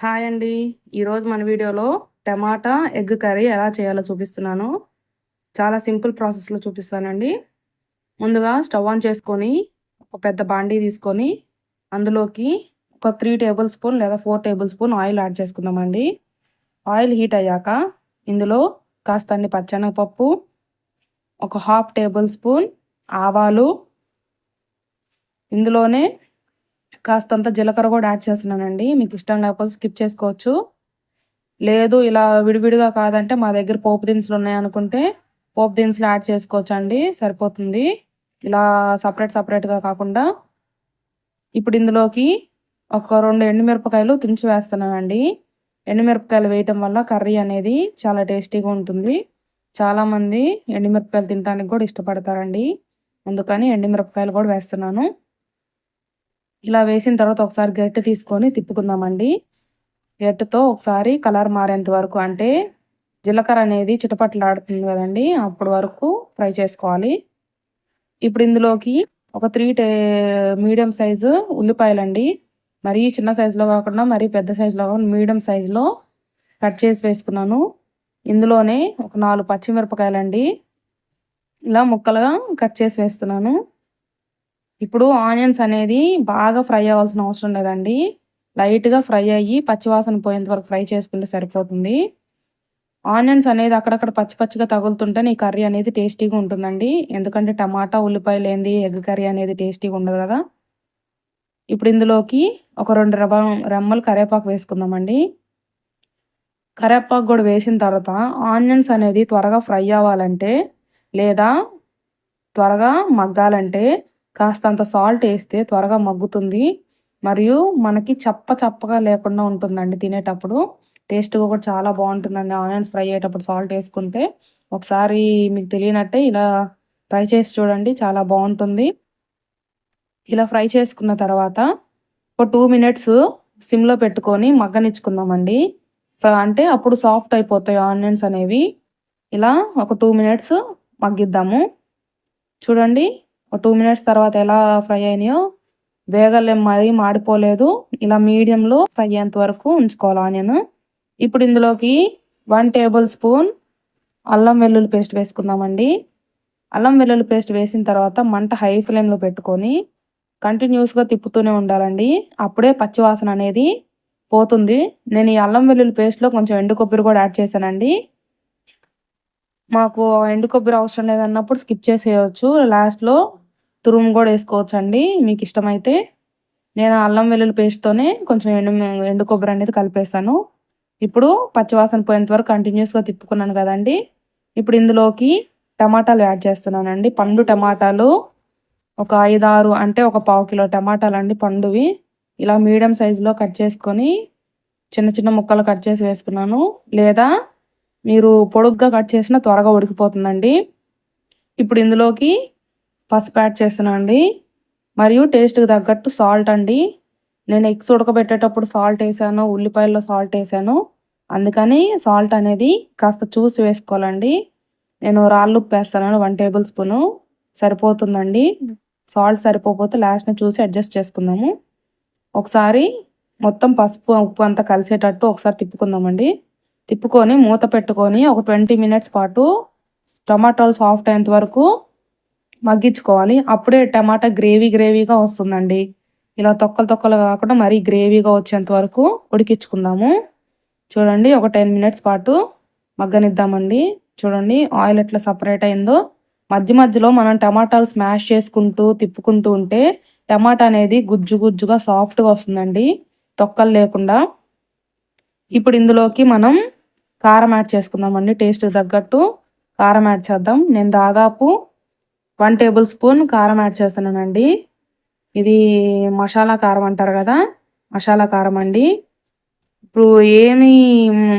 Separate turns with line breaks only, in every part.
Hi అండి. ఈరోజు మన వీడియోలో టమాటా ఎగ్ కర్రీ ఎలా చేయాలో చూపిస్తున్నాను. చాలా సింపుల్ ప్రాసెస్లో చూపిస్తానండి. ముందుగా స్టవ్ ఆన్ చేసుకొని ఒక పెద్ద బాండీ తీసుకొని అందులోకి ఒక త్రీ టేబుల్ స్పూన్ లేదా four tablespoon oil add చేసుకుందామండి. ఆయిల్ హీట్ అయ్యాక ఇందులో కాస్త అన్ని పచ్చెనగపప్పు ఒక హాఫ్ టేబుల్ స్పూన్ ఆవాలు ఇందులోనే కాస్తంత జీలకర్ర కూడా యాడ్ చేస్తున్నానండి. మీకు ఇష్టం లేకపోతే స్కిప్ చేసుకోవచ్చు. లేదు ఇలా విడివిడిగా కాదంటే మా దగ్గర పోపు దినుసులు ఉన్నాయనుకుంటే పోపు దినుసులు యాడ్ చేసుకోవచ్చు అండి సరిపోతుంది. ఇలా సపరేట్ సపరేట్గా కాకుండా ఇప్పుడు ఇందులోకి ఒక రెండు ఎండుమిరపకాయలు తుంచి వేస్తున్నానండి. ఎండుమిరపకాయలు వేయటం వల్ల కర్రీ అనేది చాలా టేస్టీగా ఉంటుంది. చాలామంది ఎండుమిరపకాయలు తినడానికి కూడా ఇష్టపడతారండి. అందుకని ఎండుమిరపకాయలు కూడా వేస్తున్నాను. ఇలా వేసిన తర్వాత ఒకసారి గట్టి తీసుకొని తిప్పుకుందామండి. గట్టితో ఒకసారి కలర్ మారేంత వరకు అంటే జీలకర్ర అనేది చిటపట్లాడుతుంది కదండి అప్పటి వరకు ఫ్రై చేసుకోవాలి. ఇప్పుడు ఇందులోకి ఒక త్రీ టే మీడియం సైజు ఉల్లిపాయలండి. మరీ చిన్న సైజులో కాకుండా మరీ పెద్ద సైజులో కాకుండా మీడియం సైజులో కట్ చేసి వేసుకున్నాను. ఇందులోనే ఒక నాలుగు పచ్చిమిరపకాయలండి. ఇలా ముక్కలుగా కట్ చేసి వేస్తున్నాను. ఇప్పుడు ఆనియన్స్ అనేది బాగా ఫ్రై అవ్వాల్సిన అవసరం లేదండి. లైట్గా ఫ్రై అయ్యి పచ్చివాసన పోయేంత వరకు ఫ్రై చేసుకుంటే సరిపోతుంది. ఆనియన్స్ అనేది అక్కడక్కడ పచ్చి పచ్చిగా తగులుతుంటే నీ కర్రీ అనేది టేస్టీగా ఉంటుందండి. ఎందుకంటే టమాటా ఉల్లిపాయ లేనిది ఎగ్ కర్రీ అనేది టేస్టీగా ఉండదు కదా. ఇప్పుడు ఇందులోకి ఒక రెండు రెబ్బ రెమ్మలు కరేపాకు వేసుకుందామండి. కరేపాకు కూడా వేసిన తర్వాత ఆనియన్స్ అనేది త్వరగా ఫ్రై అవ్వాలంటే లేదా త్వరగా మగ్గాలంటే కాస్తంత సాల్ట్ వేస్తే త్వరగా మగ్గుతుంది. మరియు మనకి చప్ప చప్పగా లేకుండా ఉంటుందండి తినేటప్పుడు. టేస్ట్ కూడా చాలా బాగుంటుందండి. ఆనియన్స్ ఫ్రై అయ్యేటప్పుడు సాల్ట్ వేసుకుంటే. ఒకసారి మీకు తెలియనట్టే ఇలా ఫ్రై చేసి చూడండి చాలా బాగుంటుంది. ఇలా ఫ్రై చేసుకున్న తర్వాత ఒక టూ మినిట్స్ సిమ్లో పెట్టుకొని మగ్గనిచ్చుకుందామండి. అంటే అప్పుడు సాఫ్ట్ అయిపోతాయి ఆనియన్స్ అనేవి. ఇలా ఒక టూ మినిట్స్ మగ్గిద్దాము. చూడండి. టూ మినిట్స్ తర్వాత ఎలా ఫ్రై అయినాయో వేగలే మరీ మాడిపోలేదు. ఇలా మీడియంలో ఫ్రై అయ్యేంత వరకు ఉంచుకోవాలి ఆనియన్. ఇప్పుడు ఇందులోకి వన్ టేబుల్ స్పూన్ అల్లం వెల్లుల్లి పేస్ట్ వేసుకుందామండి. అల్లం వెల్లుల్లి పేస్ట్ వేసిన తర్వాత మంట హై ఫ్లేమ్లో పెట్టుకొని కంటిన్యూస్గా తిప్పుతూనే ఉండాలండి. అప్పుడే పచ్చివాసన అనేది పోతుంది. నేను ఈ అల్లం వెల్లుల్లి పేస్ట్లో కొంచెం ఎండు కొబ్బరి కూడా యాడ్ చేశానండి. మాకు ఎండు కొబ్బరి అవసరం లేదన్నప్పుడు స్కిప్ చేసేయచ్చు. లాస్ట్లో తురుము కూడా వేసుకోవచ్చు అండి మీకు ఇష్టమైతే నేను అల్లం వెల్లుల్లి పేస్ట్తోనే కొంచెం ఎండు ఎండు కొబ్బరి అనేది కలిపేస్తాను. ఇప్పుడు పచ్చివాసన పోయేంత వరకు కంటిన్యూస్గా తిప్పుకున్నాను కదండి. ఇప్పుడు ఇందులోకి టమాటాలు యాడ్ చేస్తున్నానండి. పండు టమాటాలు ఒక ఐదారు అంటే ఒక పావు కిలో టమాటాలు అండి పండువి. ఇలా మీడియం సైజులో కట్ చేసుకొని చిన్న చిన్న ముక్కలు కట్ చేసి వేసుకున్నాను. లేదా మీరు పొడుగ్గా కట్ చేసినా త్వరగా ఉడికిపోతుందండి. ఇప్పుడు ఇందులోకి పసుపు యాడ్ చేస్తున్నాను అండి. మరియు టేస్ట్కి తగ్గట్టు సాల్ట్ అండి. నేను ఎగ్స్ ఉడకబెట్టేటప్పుడు సాల్ట్ వేసాను ఉల్లిపాయల్లో సాల్ట్ వేసాను. అందుకని సాల్ట్ అనేది కాస్త చూసి వేసుకోవాలండి. నేను రాళ్ళు ఉప్పు వేస్తాను వన్ టేబుల్ స్పూను సరిపోతుందండి. సాల్ట్ సరిపోతే లాస్ట్ని చూసి అడ్జస్ట్ చేసుకుందాము. ఒకసారి మొత్తం పసుపు ఉప్పు అంతా కలిసేటట్టు ఒకసారి తిప్పుకుందామండి. తిప్పుకొని మూత పెట్టుకొని ఒక ట్వంటీ మినిట్స్ పాటు టమాటాలు సాఫ్ట్ అయ్యేంత వరకు మగ్గించుకోవాలి. అప్పుడే టమాటా గ్రేవీ గ్రేవీగా వస్తుందండి. ఇలా తొక్కలు తొక్కలు కాకుండా మరీ గ్రేవీగా వచ్చేంత వరకు ఉడికించుకుందాము. చూడండి ఒక టెన్ మినిట్స్ పాటు మగ్గనిద్దామండి. చూడండి ఆయిల్ ఎట్లా సపరేట్ అయిందో. మధ్య మధ్యలో మనం టమాటాలు స్మాష్ చేసుకుంటూ తిప్పుకుంటూ ఉంటే టమాటా అనేది గుజ్జు గుజ్జుగా సాఫ్ట్గా వస్తుందండి. తొక్కలు లేకుండా. ఇప్పుడు ఇందులోకి మనం కారం యాడ్ చేసుకుందామండి. టేస్ట్ తగ్గట్టు కారం యాడ్ చేద్దాం. నేను దాదాపు వన్ టేబుల్ స్పూన్ కారం యాడ్ చేస్తున్నానండి. ఇది మసాలా కారం అంటారు కదా మసాలా కారం అండి. ఇప్పుడు ఏమి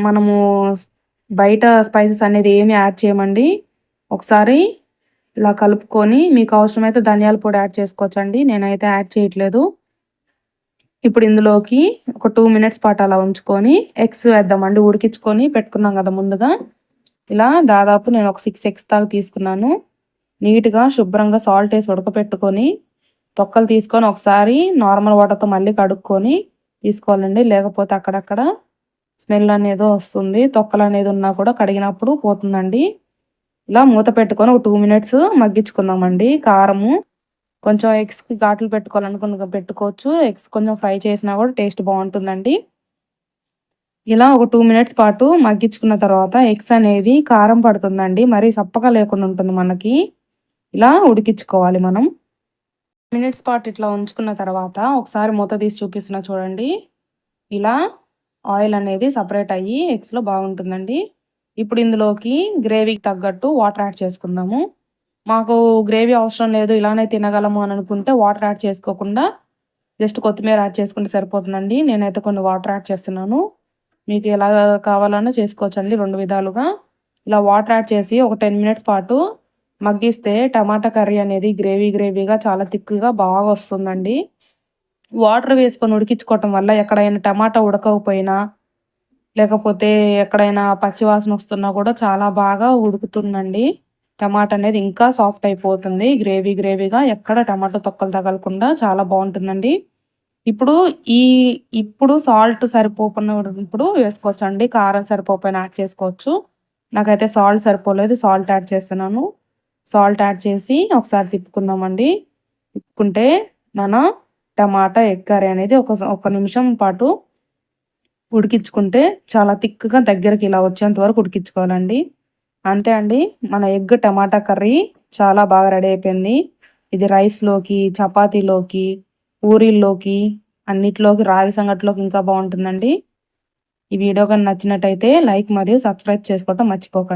మనము బయట స్పైసెస్ అనేది ఏమి యాడ్ చేయమండి. ఒకసారి ఇలా కలుపుకొని మీకు అవసరమైతే ధనియాల పొడి యాడ్ చేసుకోవచ్చండి. నేనైతే యాడ్ చేయట్లేదు. ఇప్పుడు ఇందులోకి ఒక టూ మినిట్స్ పాటు అలా ఉంచుకొని ఎగ్స్ వేద్దామండి. ఉడికించుకొని పెట్టుకున్నాం కదా ముందుగా. ఇలా దాదాపు నేను ఒక సిక్స్ ఎగ్స్ దాకా తీసుకున్నాను. నీట్గా శుభ్రంగా సాల్ట్ వేసి ఉడకపెట్టుకొని తొక్కలు తీసుకొని ఒకసారి నార్మల్ వాటర్తో మళ్ళీ కడుక్కొని తీసుకోవాలండి. లేకపోతే అక్కడక్కడ స్మెల్ అనేది వస్తుంది. తొక్కలు అనేది ఉన్నా కూడా కడిగినప్పుడు పోతుందండి. ఇలా మూత పెట్టుకొని ఒక టూ మినిట్స్ మగ్గించుకుందామండి. కారము కొంచెం ఎగ్స్కి ఘాట్లు పెట్టుకోవాలనుకున్న పెట్టుకోవచ్చు. ఎగ్స్ కొంచెం ఫ్రై చేసినా కూడా టేస్ట్ బాగుంటుందండి. ఇలా ఒక టూ మినిట్స్ పాటు మగ్గించుకున్న తర్వాత ఎగ్స్ అనేది కారం పడుతుందండి. మరీ సప్పగా లేకుండా ఉంటుంది మనకి. ఇలా ఉడికించుకోవాలి మనం. మినిట్స్ పాటు ఇట్లా ఉంచుకున్న తర్వాత ఒకసారి మూత తీసి చూపిస్తున్నా చూడండి. ఇలా ఆయిల్ అనేది సపరేట్ అయ్యి ఎగ్స్లో బాగుంటుందండి. ఇప్పుడు ఇందులోకి గ్రేవీకి తగ్గట్టు వాటర్ యాడ్ చేసుకుందాము. మాకు గ్రేవీ అవసరం లేదు ఇలానే తినగలము అని అనుకుంటే వాటర్ యాడ్ చేసుకోకుండా జస్ట్ కొత్తిమీర యాడ్ చేసుకుంటే సరిపోతుందండి. నేనైతే కొన్ని వాటర్ యాడ్ చేస్తున్నాను. మీకు ఎలా కావాలన్నా చేసుకోవచ్చండి రెండు విధాలుగా. ఇలా వాటర్ యాడ్ చేసి ఒక టెన్ మినిట్స్ పాటు మగ్గిస్తే టమాటా కర్రీ అనేది గ్రేవీ గ్రేవీగా చాలా థిక్గా బాగా వస్తుందండి. వాటర్ వేసుకొని ఉడికించుకోవటం వల్ల ఎక్కడైనా టమాటా ఉడకకపోయినా లేకపోతే ఎక్కడైనా పచ్చివాసన వస్తున్నా కూడా చాలా బాగా ఉడుకుతుందండి. టమాటా అనేది ఇంకా సాఫ్ట్ అయిపోతుంది. గ్రేవీ గ్రేవీగా ఎక్కడ టమాటా తొక్కలు తగలకుండా చాలా బాగుంటుందండి. ఇప్పుడు ఈ ఇప్పుడు సాల్ట్ సరిపోకున్నప్పుడు వేసుకోవచ్చు అండి కారం సరిపోపోయిన యాడ్ చేసుకోవచ్చు. నాకైతే సాల్ట్ సరిపోలేదు. సాల్ట్ యాడ్ చేస్తున్నాను. సాల్ట్ యాడ్ చేసి ఒకసారి తిప్పుకుందామండి. తిప్పుకుంటే మన టమాటా ఎగ్ కర్రీ అనేది ఒక ఒక నిమిషం పాటు ఉడికించుకుంటే చాలా థిక్గా దగ్గరికి ఇలా వచ్చేంత వరకు ఉడికించుకోవాలండి. అంతే అండి మన ఎగ్ టమాటా కర్రీ చాలా బాగా రెడీ అయిపోయింది. ఇది రైస్లోకి చపాతీలోకి పూరీల్లోకి అన్నిట్లోకి రాగి సంగట్లోకి ఇంకా బాగుంటుందండి. ఈ వీడియో కానీ నచ్చినట్టయితే లైక్ మరియు సబ్స్క్రైబ్ చేసుకోవటం మర్చిపోకండి.